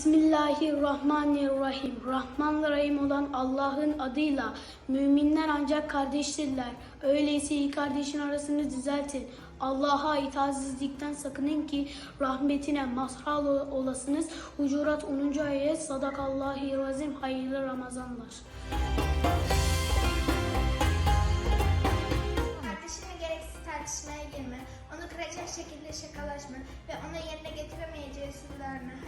Bismillahirrahmanirrahim. Rahman ve Rahim olan Allah'ın adıyla müminler ancak kardeştirler. Öyleyse iyi kardeşin arasını düzeltin. Allah'a itaatsizlikten sakının ki rahmetine mazhar olasınız. Hucurat 10. ayet Sadakallahi razim hayırlı Ramazanlar. Kardeşinle gereksiz tartışmaya girme, onu kıracak şekilde şakalaşma ve ona yerine getiremeyeceği sözlerine hayırlı